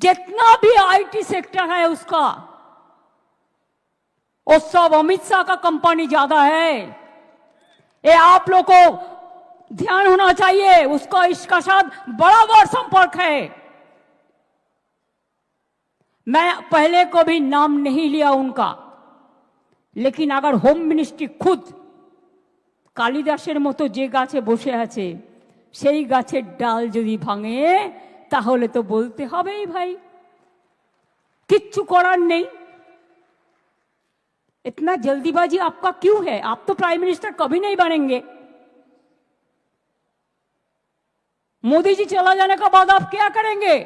जितना भी IT sector है उसका वो सब अमित शाह का कंपनी ज्यादा है ये आप लोग को ध्यान होना चाहिए उसका इसका साथ बराबर संपर्क है मैं पहले को भी नाम नहीं लिया उनका लेकिन अगर होम मिनिस्ट्री खुद কালিদাসের মতো যে গাছে বসে আছে সেই গাছের ডাল যদি ভাঙে তাহলে তো বলতে হবেই ভাই কিচ্ছু করার নেই इतना जल्दीबाजी आपका क्यों है आप तो प्राइम मिनिस्टर कभी नहीं बनेंगे मोदी जी चला जाने के बाद आप क्या करेंगे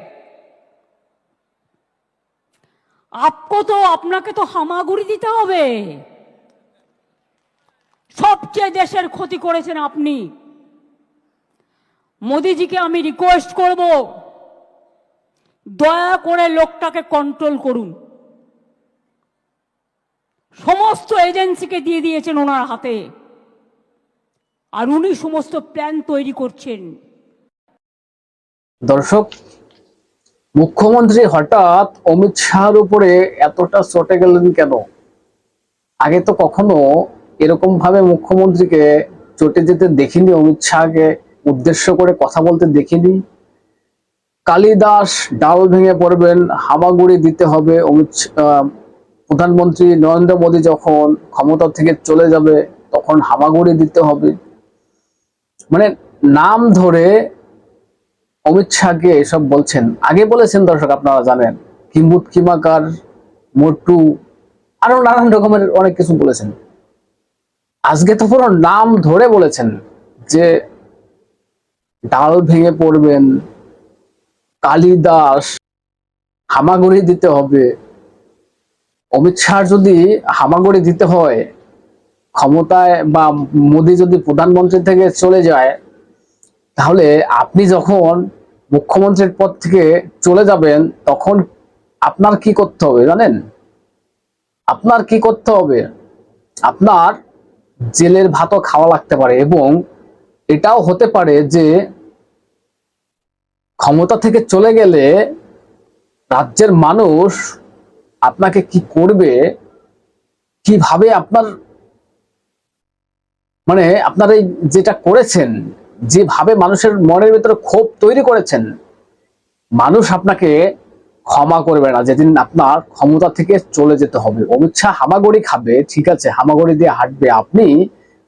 आपको तो আপনাকে তো হামাগুড়ি দিতে হবে সবচেয়ে দেশের ক্ষতি করেছেন আপনি মোদিজিকে আমি রিকোয়েস্ট করব দয়া করে লোকটাকে কন্ট্রোল করুন। সমস্ত এজেন্সিকে দিয়ে দিয়েছেন ওনার হাতে। আর উনি সমস্ত প্ল্যান তৈরি করছেন। দর্শক, মুখ্যমন্ত্রী হঠাৎ অমিত শাহর উপরে এতটা চটে গেলেন কেন? আগে তো কখনো এরকম ভাবে মুখ্যমন্ত্রীকে চটে যেতে দেখিনি, অমিত শাহকে উদ্দেশ্য করে কথা বলতে দেখিনি। কালিদাস ডাল ভেঙে পড়বেন, হামাগুড়ি দিতে হবে। অমিত প্রধানমন্ত্রী নরেন্দ্র মোদী যখন ক্ষমতা থেকে চলে যাবে, তখন হামাগুড়ি দিতে হবে। মানে নাম ধরে অমিত শাহকে এসব বলছেন। আগে বলেছেন দর্শক, আপনারা জানেন। কিম্বুত কিমাকার মোটু আরও নানান রকমের অনেক কিছু বলেছেন। আজকে তো পুরো নাম ধরে বলেছেন যে ডাল ভেঙে পড়বেন কালিদাস, হামাগুড়ি দিতে হবে। অমিত শাহ যদি হামাগুড়ি দিতে হয়, ক্ষমতায় বা মোদী যদি প্রধানমন্ত্রী থেকে চলে যায়, তাহলে আপনি যখন মুখ্যমন্ত্রীর পদ থেকে চলে যাবেন, তখন আপনার কি করতে হবে জানেন? আপনার কি করতে হবে? আপনার জেলের ভাতও খাওয়া লাগতে পারে এবং এটাও হতে পারে যে ক্ষমতা থেকে চলে গেলে রাজ্যের মানুষ আপনাকে কি করবে? কীভাবে আপনার মানে আপনার এই যেটা করেছেন, যেভাবে মানুষের মনের ভিতরে ক্ষোভ তৈরি করেছেন, মানুষ আপনাকে ক্ষমা করবে না। যেদিন আপনার ক্ষমতা থেকে চলে যেতে হবে। অমিত শাহ হামাগুড়ি খাবে, ঠিক আছে, হামাগুড়ি দিয়ে হাঁটবে। আপনি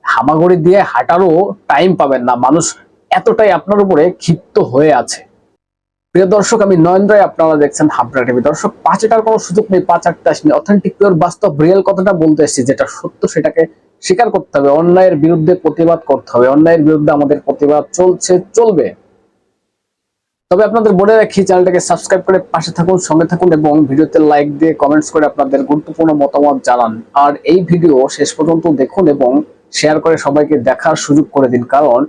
হামাগুড়ি দিয়ে হাঁটারও টাইম পাবেন না। মানুষ এতটাই আপনার উপরে ক্ষিপ্ত হয়ে আছে। প্রিয় দর্শক, আমি নয়ন রায়, আপনারা দেখছেন হাবড়া টিভি। দর্শক, পাঁচ এটার কোনো সুযোগ নেই, পাঁচ আটটা আসেনি। অথেন্টিক পিওর বাস্তব রিয়েল কথাটা বলতে এসেছি, যেটা সত্য, সেটাকে স্বীকার করতে হবে। অন্যায়ের বিরুদ্ধে প্রতিবাদ করতে হবে। অন্যায়ের বিরুদ্ধে আমাদের প্রতিবাদ চলছে, চলবে। তবে আপনাদের বলে রাখি, চ্যানেলটাকে সাবস্ক্রাইব করে পাশে থাকুন, সঙ্গে থাকুন, এবং ভিডিওতে লাইক দিয়ে কমেন্টস করে আপনাদের গুরুত্বপূর্ণ মতামত জানান। আর এই ভিডিও শেষ পর্যন্ত দেখুন এবং শেয়ার করে সবাইকে দেখার সুযোগ করে দিন। কারণ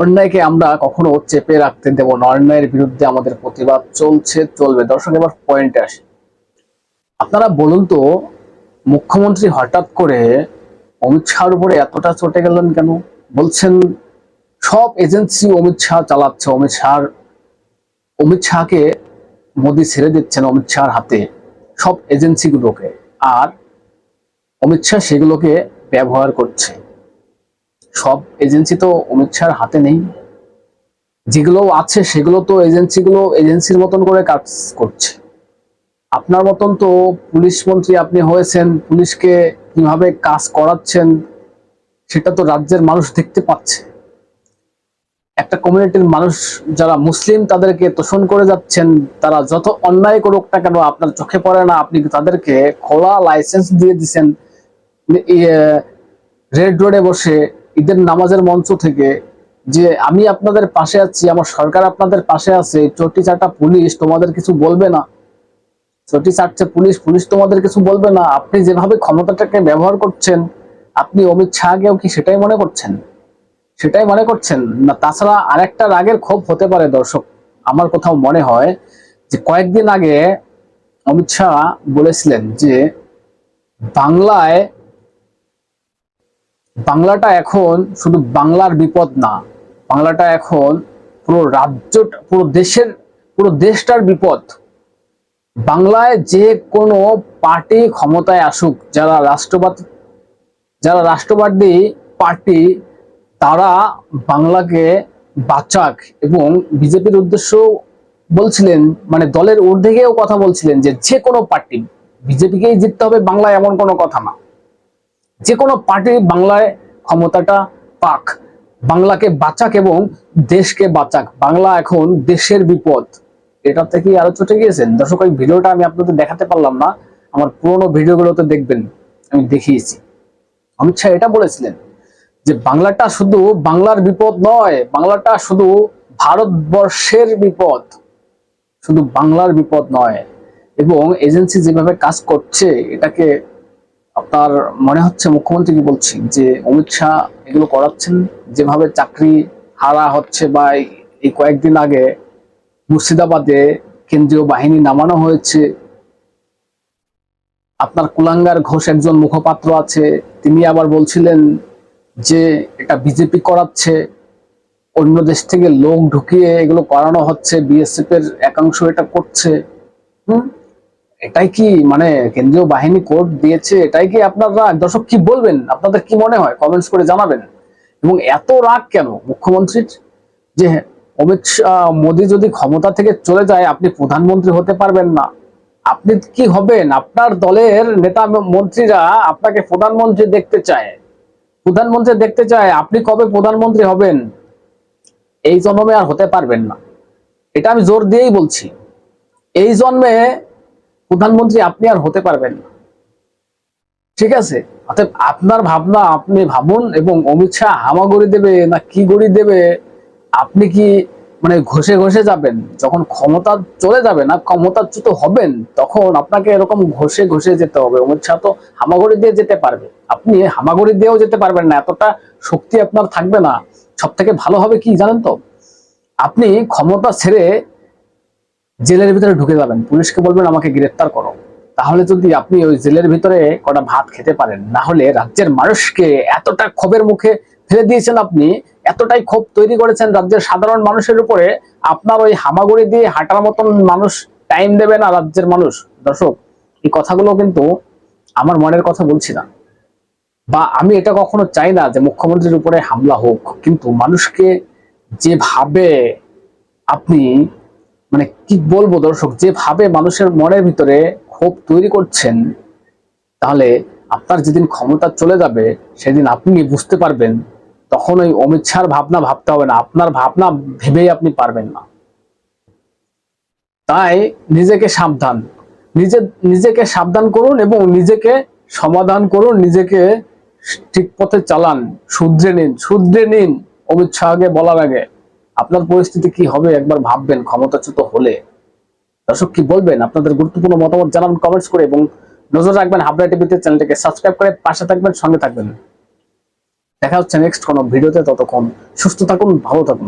অন্যায়কে আমরা কখনো চেপে রাখতে দেব না। অন্যায়ের বিরুদ্ধে আমাদের প্রতিবাদ চলছে, চলবে। দর্শক, এবার পয়েন্টে আসে। আপনারা বলুন তো, মুখ্যমন্ত্রী হঠাৎ করে অমিত শাহর উপরে এতটা চটে গেলেন কেন? বলছেন, সব এজেন্সি অমিত শাহ চালাচ্ছে। অমিত শাহর, অমিত শাহকে মোদি ছেড়ে দিচ্ছেন অমিত শাহর হাতে, সব এজেন্সিগুলোকে। আর অমিত শাহ সেগুলোকে ব্যবহার করছে। সব এজেন্সি তো অমিত শাহর হাতে নেই। যেগুলো আছে, সেগুলো তো এজেন্সিগুলো এজেন্সির মতন করে কাজ করছে। আপনার মতন তো পুলিশ মন্ত্রী আপনি হয়েছেন, পুলিশকে কীভাবে কাজ করাচ্ছেন, সেটা তো রাজ্যের মানুষ দেখতে পাচ্ছে। একটা কমিউনিটির মানুষ যারা মুসলিম, তাদেরকে তোষণ করে যাচ্ছেন, তারা যত অন্যায় করুক না কেন, আপনার চোখে পড়ে না, আপনি তাদেরকে খোলা লাইসেন্স দিয়ে দিচ্ছেন রেড রোডে বসে ঈদের নামাজের মঞ্চ থেকে যে আমি আপনাদের পাশে আছি, আমার সরকার আপনাদের পাশে আছে, চটি চাটা পুলিশ তোমাদের কিছু বলবে না? চটি চাটছে পুলিশ পুলিশ তোমাদের কিছু বলবে না? আপনি যেভাবে ক্ষমতাটাকে ব্যবহার করছেন, আপনি অমিত শাহকেও কি সেটাই মনে করছেন? সেটাই মনে করছেন? না, তাছাড়া আরেকটা রাগের ক্ষোভ হতে পারে, দর্শক। আমার কোথাও মনে হয় যে কয়েকদিন আগে অমিত শাহ বলেছিলেন যে বাংলায় বাংলাটা এখন শুধু বাংলার বিপদ না, বাংলাটা এখন পুরো রাজ্যটা পুরো দেশের, পুরো দেশটার বিপদ। বাংলায় যে কোনো পার্টি ক্ষমতায় আসুক, যারা রাষ্ট্রবাদ, যারা রাষ্ট্রবাদী পার্টি, তারা বাংলাকে বাঁচাক এবং বিজেপির উদ্দেশ্য বলছিলেন মানে দলের ঊর্ধ্বে কথা বলছিলেন যে যে কোনো পার্টি, বিজেপিকেই জিততে হবে, বাংলায় এমন কোনো কথা না। যে কোনো পার্টি বাংলায় ক্ষমতাটা পাক। বাংলাকে বাঁচাক এবং দেশকে বাঁচাক। বাংলা এখন দেশের বিপদ। এটা থেকে আরও চটে গিয়েছেন দর্শক, এই ভিডিওটা আমি আপনাদের দেখাতে পারলাম না। আমার পুরোনো ভিডিওগুলোতে দেখবেন, আমি দেখিয়েছি। অমিত শাহ এটা বলেছিলেন যে, বাংলাটা শুধু বাংলার বিপদ নয়, বাংলাটা শুধু ভারতবর্ষের বিপদ। শুধু বাংলার বিপদ নয়। এবং এজেন্সি যেভাবে কাজ করছে, এটাকে আপনার মনে হচ্ছে মুখ্যমন্ত্রী কি বলছি যে অমিত শাহ এগুলো করাচ্ছেন? যেভাবে চাকরি হারা হচ্ছে বা এই কয়েকদিন আগে মুর্শিদাবাদে কেন্দ্রীয় বাহিনী নামানো হয়েছে। আপনার কুলাঙ্গার ঘোষ একজন মুখপাত্র আছে। তিনি আবার বলছিলেন যে এটা বিজেপি করাচ্ছে। অন্য দেশ থেকে লোক ঢুকিয়ে এগুলো করানো হচ্ছে। বিএসএফ এর একাংশ এটা করছে। হুম? এটাই কি মানে কেন্দ্রীয় বাহিনী কোর্ট দিয়েছে? এটাই কি আপনারা, দর্শক কি বলবেন? আপনাদের কি মনে হয়? কমেন্টস করে জানাবেন। এবং এত রাগ কেন মুখ্যমন্ত্রীর? যে অমিত শাহ, মোদী যদি ক্ষমতা থেকে চলে যায়, আপনি প্রধানমন্ত্রী হতে পারবেন না। আপনি কি হবেন? আপনার দলের নেতা মন্ত্রীরা আপনাকে প্রধানমন্ত্রী দেখতে চায়। প্রধানমন্ত্রী দেখতে চায়, আপনি কবে প্রধানমন্ত্রী হবেন? এই জন্মে আর হতে পারবেন না। এটা আমি জোর দিয়েই বলছি। এই জন্মে প্রধানমন্ত্রী আপনি আর হতে পারবেন না। ঠিক আছে? অতএব আপনার ভাবনা আপনি ভাবুন এবং অমিত শাহ হামাগুড়ি দেবে না কি গড়ি দেবে, আপনি কি মানে ঘষে ঘষে যাবেন? যখন ক্ষমতা চলে যাবে না, ক্ষমতাচ্যুত হবেন, তখন আপনাকে এরকম ঘষে ঘষে যেতে হবে। অমিত শাহ তো হামাগুড়ি দিয়ে যেতে পারবে। আপনি হামাগুড়ি দিয়েও যেতে পারবেন না, এতটা শক্তি আপনার থাকবে না। সব থেকে ভালো হবে কি জানেন তো? আপনি ক্ষমতা ছেড়ে জেলের ভিতরে ঢুকে যাবেন। পুলিশকে বলবেন, আমাকে গ্রেফতার করো। তাহলে যদি আপনি ওই জেলের ভিতরে কটা ভাত খেতে পারেন, না হলে রাজ্যের মানুষকে এতটা ক্ষোভের মুখে ফেলে দিয়েছেন আপনি, এতটাই ক্ষোভ তৈরি করেছেন রাজ্যের সাধারণ মানুষের উপরে, আপনার ওই হামাগুড়ি দিয়ে হাঁটার মতন মানুষ টাইম দেবে না রাজ্যের মানুষ। দর্শক, এই কথাগুলো কিন্তু আমার মনের কথা বলছি না। বা আমি এটা কখনো চাই না যে মুখ্যমন্ত্রীর উপরে হামলা হোক, কিন্তু মানুষকে যেভাবে আপনি মানে কি বলব দর্শক, যেভাবে মানুষের মনের ভিতরে ক্ষোভ তৈরি করছেন, তাহলে আপনার যেদিন ক্ষমতা চলে যাবে, সেদিন আপনি বুঝতে পারবেন, তখন ওই অমিত শাহর ভাবনা ভাবতে হবে না, আপনার ভাবনা ভেবেই আপনি পারবেন না। তাই নিজেকে সাবধান, নিজে, নিজেকে সাবধান করুন এবং নিজেকে সমাধান করুন, নিজেকে ঠিক পথে চালান, শুধরে নিন শুধরে নিন অমিত শাহকে বলার আগে। আপনার পরিস্থিতি কি হবে একবার ভাববেন, ক্ষমতাচ্যুত হলে? দর্শক কি বলবেন? আপনাদের গুরুত্বপূর্ণ মতামত জানান কমেন্টস করে এবং নজর রাখবেন হাবড়া টিভিতে, চ্যানেলটিকে সাবস্ক্রাইব করে পাশে থাকবেন, সঙ্গে থাকবেন। দেখা হচ্ছে নেক্সট কোনো ভিডিওতে, ততক্ষণ সুস্থ থাকুন, ভালো থাকুন।